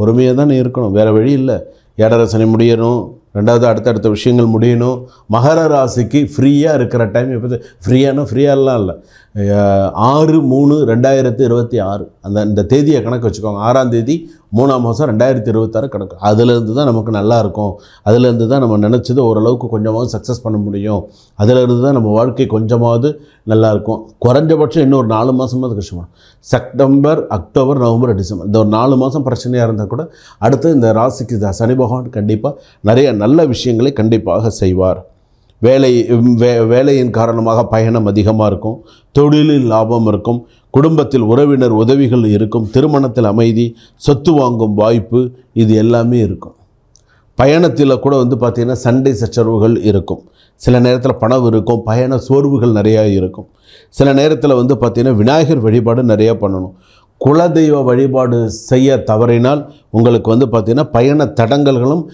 பொறுமையாக தானே இருக்கணும். வேறு வழி இல்லை. ஏழரை சனி முடியணும். ரெண்டாவது அடுத்தடுத்த விஷயங்கள் முடியணும். மகர ராசிக்கு ஃப்ரீயாக இருக்கிற டைம் இப்போ ஃப்ரீயானா ஃப்ரீயாலாம் இல்லை. ஆறு மூணு ரெண்டாயிரத்து இருபத்தி ஆறு. அந்த இந்த தேதியை கணக்கு வச்சுக்கோங்க. ஆறாம் தேதி மூணாம் மாதம் ரெண்டாயிரத்தி இருபத்தாறு கணக்கு. அதுலேருந்து தான் நமக்கு நல்லாயிருக்கும். அதுலேருந்து தான் நம்ம நினச்சது ஓரளவுக்கு கொஞ்சமாவது சக்ஸஸ் பண்ண முடியும். அதிலேருந்து தான் நம்ம வாழ்க்கை கொஞ்சமாவது நல்லாயிருக்கும். குறைஞ்சபட்சம் இன்னும் ஒரு நாலு மாதமாவது கஷ்டமாக செப்டம்பர் அக்டோபர் நவம்பர் டிசம்பர். இந்த ஒரு நாலு மாதம் பிரச்சனையாக இருந்தால் கூட அடுத்து இந்த ராசிக்கு சனி பகவான் கண்டிப்பாக நிறைய நல்ல விஷயங்களை கண்டிப்பாக செய்வார். வேலை வே வேலையின் காரணமாக பயணம் அதிகமாக இருக்கும் தொழிலில் லாபம் இருக்கும் குடும்பத்தில் உறவினர் உதவிகள் இருக்கும் திருமணத்தில் அமைதி சொத்து வாங்கும் வாய்ப்பு இது எல்லாமே இருக்கும். பயணத்தில் கூட வந்து பார்த்திங்கன்னா சண்டை சச்சரவுகள் இருக்கும். சில நேரத்தில் பணம் இருக்கும் பயண சோர்வுகள் நிறையா இருக்கும். சில நேரத்தில் வந்து பார்த்திங்கன்னா விநாயகர் வழிபாடு நிறையா பண்ணணும். குலதெய்வ வழிபாடு செய்ய தவறினால் உங்களுக்கு வந்து பார்த்திங்கன்னா பயண தடங்கல்களும்